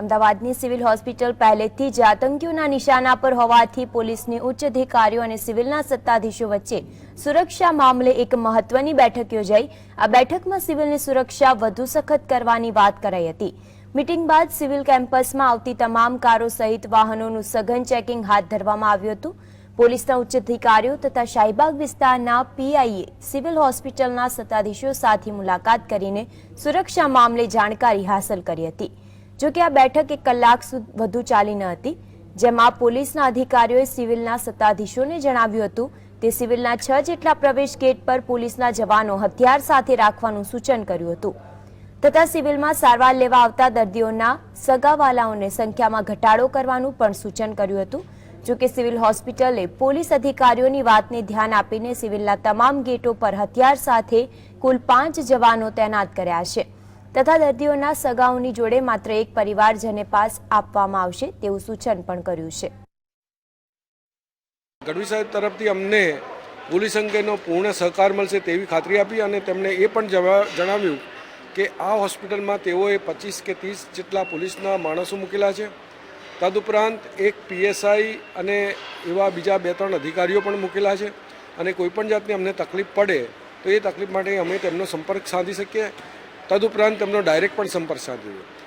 અમદાવાદની civil hospital પહેલેથી જ આતંકીઓના નિશાના પર હોવાથી પોલીસની ઉચ્ચ અધિકારીઓ અને સિવિલના સત્તાધીશો વચ્ચે સુરક્ષા મામલે એક મહત્વની બેઠક યોજાઈ. આ બેઠકમાં સિવિલની સુરક્ષા વધુ સખત કરવાની વાત કરાઈ હતી. મિટિંગ બાદ સિવિલ કેમ્પસમાં આવતી તમામ કારો સહિત વાહનોનું સઘન ચેકિંગ હાથ ધરવામાં આવ્યું હતું. પોલીસના ઉચ્ચ અધિકારીઓ તથા શાહીબાગ વિસ્તારના પીઆઈએ સિવિલ હોસ્પિટલના સત્તાધીશો સાથે મુલાકાત કરીને સુરક્ષા મામલે જાણકારી હાંસલ કરી હતી. જો કે આ બેઠક એક કલાક વધુ ચાલી ન હતી. જેમાં પોલીસના અધિકારીઓએ સિવિલના સત્તાધીશોને જણાવ્યું હતું તે સિવિલના છ જેટલા પ્રવેશ ગેટ પર પોલીસના જવાનો હથિયાર સાથે રાખવાનું સૂચન કર્યું હતું. તથા સિવિલમાં સારવાર લેવા આવતા દર્દીઓના સગાવાલાઓને સંખ્યામાં ઘટાડો કરવાનું પણ સૂચન કર્યું હતું. જોકે સિવિલ હોસ્પિટલે પોલીસ અધિકારીઓની વાતને ધ્યાન આપીને સિવિલના તમામ ગેટો પર હથિયાર સાથે કુલ પાંચ જવાનો તૈનાત કર્યા છે. તથા દર્દીઓના સગાઓની જોડે માત્ર એક પરિવારજને પાસ આપવામાં આવશે તેવું સૂચન પણ કર્યું છે. ગઢવી સાહેબ તરફથી અમને પોલીસ અંગેનો પૂર્ણ સહકાર મળશે તેવી ખાતરી આપી અને તેમણે એ પણ જણાવ્યું કે આ હોસ્પિટલમાં તેઓએ પચીસ કે ત્રીસ જેટલા પોલીસના માણસો મૂકેલા છે. તદુપરાંત એક પીએસઆઈ અને એવા બીજા બે ત્રણ અધિકારીઓ પણ મૂકેલા છે અને કોઈપણ જાતની અમને તકલીફ પડે તો એ તકલીફ માટે અમે તેમનો સંપર્ક સાધી શકીએ તદુપરાંત તેમનો ડાયરેક્ટ પણ સંપર્ક સાધીએ